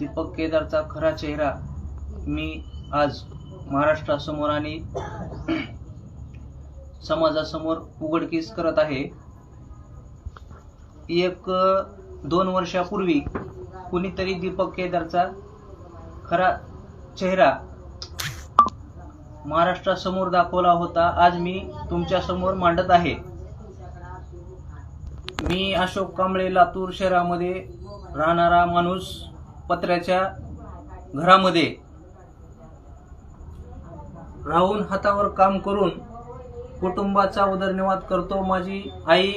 दीपक केदारचा खरा चेहरा मी आज महाराष्ट्रासमोर आणि समाजासमोर उघडकीस करत आहे. एक दोन वर्षापूर्वी कुणीतरी दीपक केदारचा खरा चेहरा महाराष्ट्रासमोर दाखवला होता. आज मी तुमच्यासमोर मांडत आहे. मी अशोक कांबळे लातूर शहरामध्ये राहणारा माणूस पत्र्याच्या घरामध्ये राहून हातावर काम करून कुटुंबाचा उदरनिर्वाह करतो. माझी आई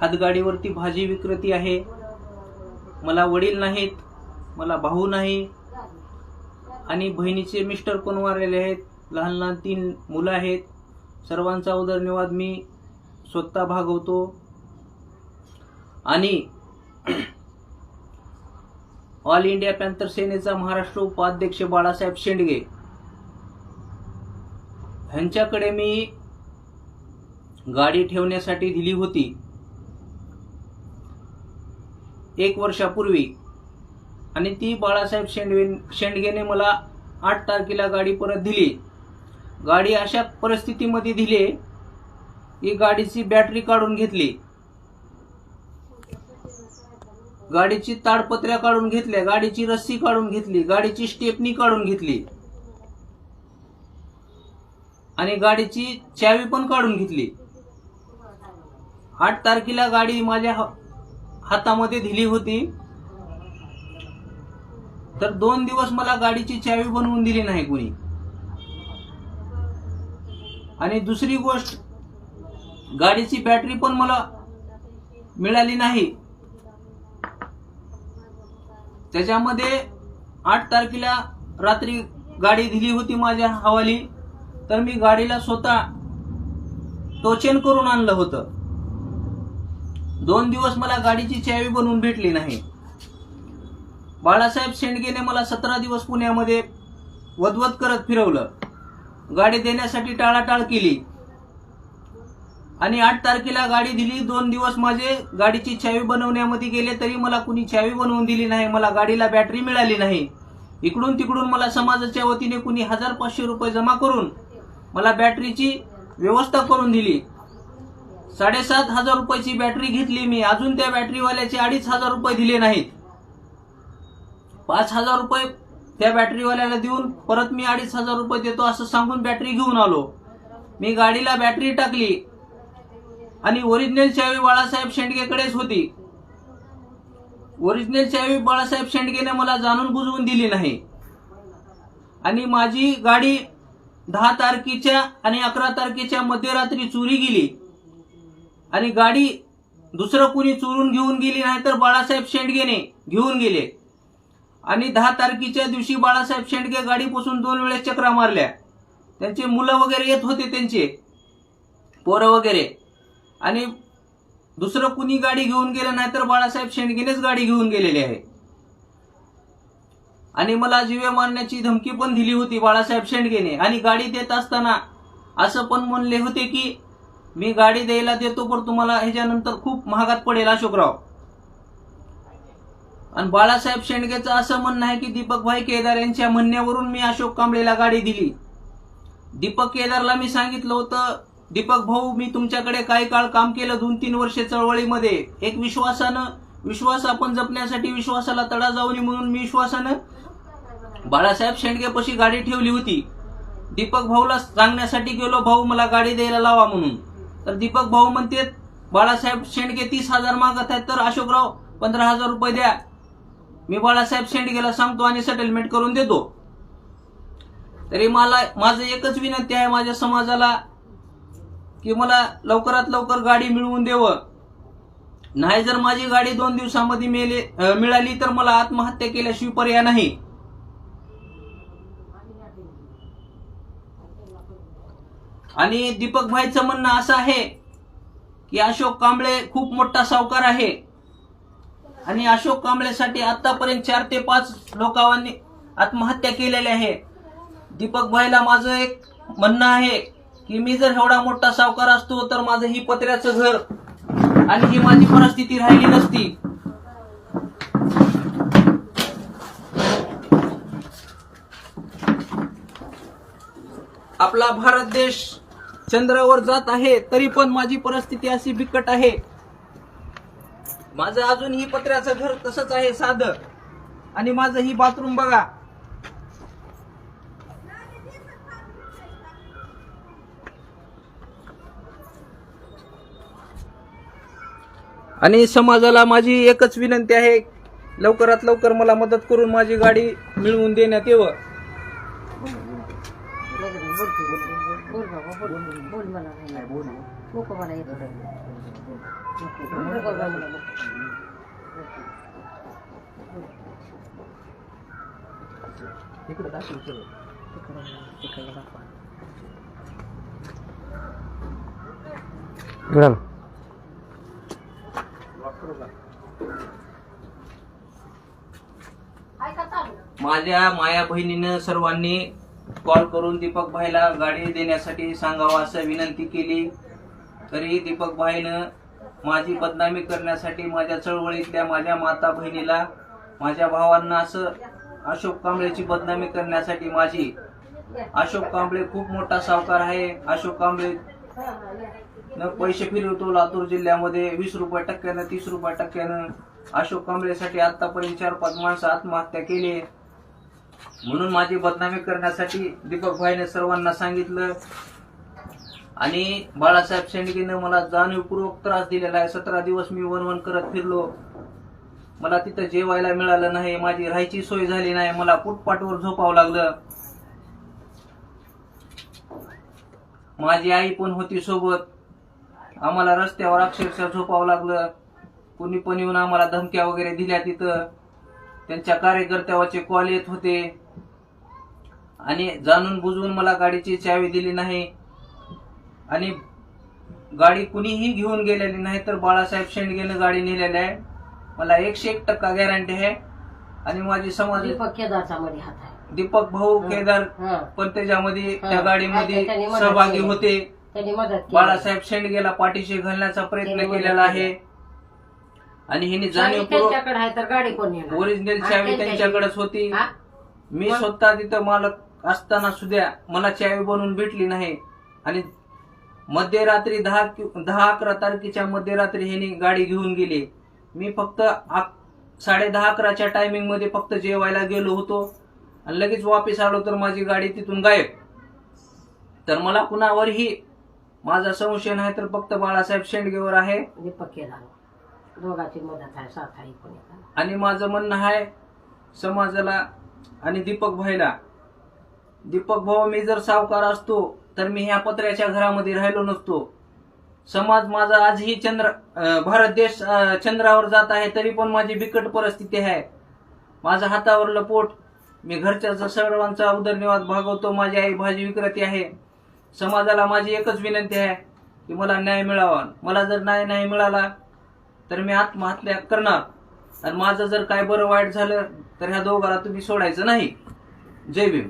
हातगाडीवरती भाजी विक्रेती आहे. मला वडील नाहीत मला भाऊ नाही आणि बहिणीचे मिस्टर पण वारलेले आहेत. लहान लहान तीन मुलं आहेत. सर्वांचा उदरनिर्वाह मी स्वतः भागवतो. आणि ऑल इंडिया पॅन्थर सेनेचा महाराष्ट्र उपाध्यक्ष बाळासाहेब शेंडगे. ह्यांच्याकडे मी गाडी ठेवण्यासाठी दिली होती. एक वर्षापूर्वी. आणि ती बाळासाहेब शेंडवे शेंडगेने मला आठ तारखेला गाडी परत दिली. गाडी अशा परिस्थितीमध्ये दिली की गाडीची बॅटरी काढून घेतली. गाडीची ताडपत्र्या काढून घेतल्या गाडीची रस्सी काढून घेतली गाडीची स्टेपनी काढून घेतली. आणि गाडीची चावी पण काढून घेतली. आठ तारखेला गाडी माझ्या हातामध्ये दिली होती. तर दोन दिवस मला गाडीची चावी बनवून दिली नाही कोणी. आणि दुसरी गोष्ट गाडीची बॅटरी पण मला मिळाली नाही. त्याच्यामध्ये आठ तारखेला रात्री गाडी दिली होती माझ्या हवाली. तर मी गाडीला स्वतः टोचेन करून आणलं होतं. दोन दिवस मला गाडीची चावी बनवून भेटली नाही. बाळासाहेब शेंडगेने मला सतरा दिवस पुण्यामध्ये वधवत करत फिरवलं. गाडी देण्यासाठी टाळाटाळ केली. आणि आठ तारखेला गाडी दिली दोन दिवस माझे गाडीची चावी बनवण्यामध्ये गेले तरी मला कुणी चावी बनवून दिली नाही मला गाडीला बॅटरी मिळाली नाही. इकडून तिकडून मला समाजाच्या वतीने कुणी हजार पाचशे रुपये जमा करून मला बॅटरीची व्यवस्था करून दिली. साडेसात हजार रुपयाची बॅटरी घेतली मी अजून त्या बॅटरीवाल्याचे अडीच हजार रुपये दिले नाहीत. पाच हजार रुपये त्या बॅटरीवाल्याला देऊन परत मी अडीच हजार रुपये देतो असं सांगून बॅटरी घेऊन आलो. मी गाडीला बॅटरी टाकली आणि ओरिजिनल चावी बाळासाहेब शेंडगेकडेच होती. ओरिजिनल चावी बाळासाहेब शेंडगेने मला जाणून बुजवून दिली नाही. आणि माझी गाडी दहा तारखेच्या आणि अकरा तारखेच्या मध्यरात्री चोरी गेली. आणि गाडी दुसरं कुणी चोरून घेऊन गेली नाही तर बाळासाहेब शेंडगेने घेऊन गेले. आणि दहा तारखेच्या दिवशी बाळासाहेब शेंडगे गाडीपासून दोन वेळेस चक्रा मारल्या. त्यांचे मुलं वगैरे येत होते त्यांचे. पोरं वगैरे. आणि दुसरं कुणी गाडी घेऊन गेलं नाही तर बाळासाहेब शेंडगेनेच गाडी घेऊन गेलेली आहे. आणि मला जीवे मारण्याची धमकी पण दिली होती बाळासाहेब शेंडगेने. आणि गाडी देत असताना असं पण म्हणले होते की मी गाडी द्यायला देतो पण तुम्हाला ह्याच्यानंतर खूप महागात पडेल अशोकराव. आणि बाळासाहेब शेंडगेचं असं म्हणणं आहे की दीपक भाई केदार यांच्या म्हणण्यावरून मी अशोक कांबळेला गाडी दिली. दीपक केदारला मी सांगितलं होतं दीपक भाऊ मी तुमच्याकडे काही काळ काम केलं दोन तीन वर्ष चळवळीमध्ये. एक विश्वासानं विश्वास आपण जपण्यासाठी विश्वासाला तडा जाऊ नये म्हणून मी विश्वासानं बाळासाहेब शेंडगेपाशी गाडी ठेवली होती. दीपक भाऊला सांगण्यासाठी गेलो भाऊ मला गाडी द्यायला लावा म्हणून. तर दीपक भाऊ म्हणते बाळासाहेब शेंडगे तीस हजार मागत आहेत तर अशोकराव पंधरा हजार रुपये द्या. मी बाळासाहेब शेंडगेला सांगतो आणि सेटलमेंट करून देतो. तरी मला माझं एकच विनंती आहे माझ्या समाजाला की मला लवकरात लवकर गाडी मिळवून देव. नाही जर माझी गाडी दोन दिवसामध्ये मेले मिळाली तर मला आत्महत्या केल्याशिवाय पर्याय नाही. आणि दीपक भाईचं म्हणणं असं आहे की अशोक कांबळे खूप मोठा सावकार आहे. आणि अशोक कांबळेसाठी आतापर्यंत चार ते पाच लोकांनी आत्महत्या केलेल्या आहे. दीपक भाईला माझं एक म्हणणं आहे की मी जर एवढा मोठा सावकार असतो तर माझं ही पत्र्याचं घर आणि ही माझी परिस्थिती राहिली नसती. आपला भारत देश चंद्रावर जात आहे तरी पण माझी परिस्थिती अशी बिकट आहे. माझं अजून ही पत्र्याचं घर तसंच आहे साधं. आणि माझं ही बाथरूम बघा. आणि समाजाला माझी एकच विनंती आहे लवकरात लवकर मला मदत करून माझी गाडी मिळवून देण्यात येवं. बोल माझ्या माया बहिणीनं सर्वांनी कॉल करून दीपक भाईला गाडी देण्यासाठी सांगावं असं विनंती केली. तरी दीपक भाईनं माझी बदनामी करण्यासाठी माझ्या चळवळीतल्या माझ्या माता बहिणीला माझ्या भावांना असं अशोक कांबळेची बदनामी करण्यासाठी माझी अशोक कांबळे खूप मोठा सावकार आहे. अशोक कांबळे न पैसे फिरवतो लातूर जिल्ह्यामध्ये वीस रुपये टक्क्यानं तीस रुपये टक्क्यानं अशोक कांबळेसाठी आतापर्यंत चार पाच माणसं आत्महत्या केली. म्हणून माझी बदनामी करण्यासाठी दीपक भाईने सर्वांना सांगितलं. आणि बाळासाहेब शेंडगेनं मला जाणीवपूर्वक त्रास दिलेला आहे. सतरा दिवस मी वनवन करत फिरलो. मला तिथं जेवायला मिळालं नाही. माझी राहायची सोय झाली नाही. मला फुटपाटवर झोपावं लागलं. माझी आई पण होती सोबत. आम्हाला रस्त्यावर अक्षरशः झोपावं लागलं. कोणी पण येऊन आम्हाला धमक्या वगैरे दिल्या तिथं. त्यांच्या कार्यकर्त्यावरचे कॉल येत होते. आणि जाणून बुजून मला गाडीची चावी दिली नाही. आणि गाडी कुणीही घेऊन गेलेली नाही तर बाळासाहेब शेंडगेनं गाडी नेलेली आहे. मला एकशे एक टक्का गॅरंटी आहे. आणि माझी समाज दीपक केदारचा मध्ये हात आहे. दीपक भाऊ केदार पण त्याच्यामध्ये त्या. गाडीमध्ये सहभागी. होते. त्यांनी मदत केली. बाळासाहेब शेंडगेला पाठीशी घालण्याचा प्रयत्न केलेला केली. आहे. आणि हिने चावी जाणीवपूर्वक त्यांच्याकडे आहे तर गाडी कोण नेणार? ओरिजिनल हा, चावी त्यांच्या- त्यांच्याकडेच होती. हा? मी मग? स्वतः तिथं मालक असताना सुद्धा मला चावी बनवून भेटली नाही. आणि मध्यरात्री दहा कि- दहा अकरा तारखेच्या मध्यरात्री ह्याने गाडी घेऊन गेली. मी फक्त साडे दहा अकराच्या टायमिंगमध्ये फक्त जेवायला गेलो होतो. आणि लगेच वापस आलो तर माझी गाडी तिथून गायब. तर मला कुणावरही माझा संशय नाही तर फक्त बाळासाहेब शेंडगेवर आहे. दीपक केदार. दोघांची मदत आहे साथ आहे कोणी आणि माझं म्हणणं आहे समाजाला आणि दीपक भाईला दीपक भाऊ मी जर सावकार असतो तर मी ह्या पत्र्याच्या घरामध्ये राहिलो नसतो. समाज माझा आजही चंद्र भारत देश चंद्रावर जात आहे तरी पण माझी बिकट परिस्थिती आहे. माझं हातावरलं पोट मी घरच्या सर्वांचा उदरनिर्वाह भागवतो माझी आई भाजी विक्रेती आहे. समाजाला माझी एकच विनंती आहे की मला न्याय मिळावा. मला जर न्याय नाही मिळाला तर मी आत्महत्या करणार. आणि माझं जर काय बरं वाईट झालं तर ह्या दोघाला तुम्ही सोडायचं नाही. जय भीम.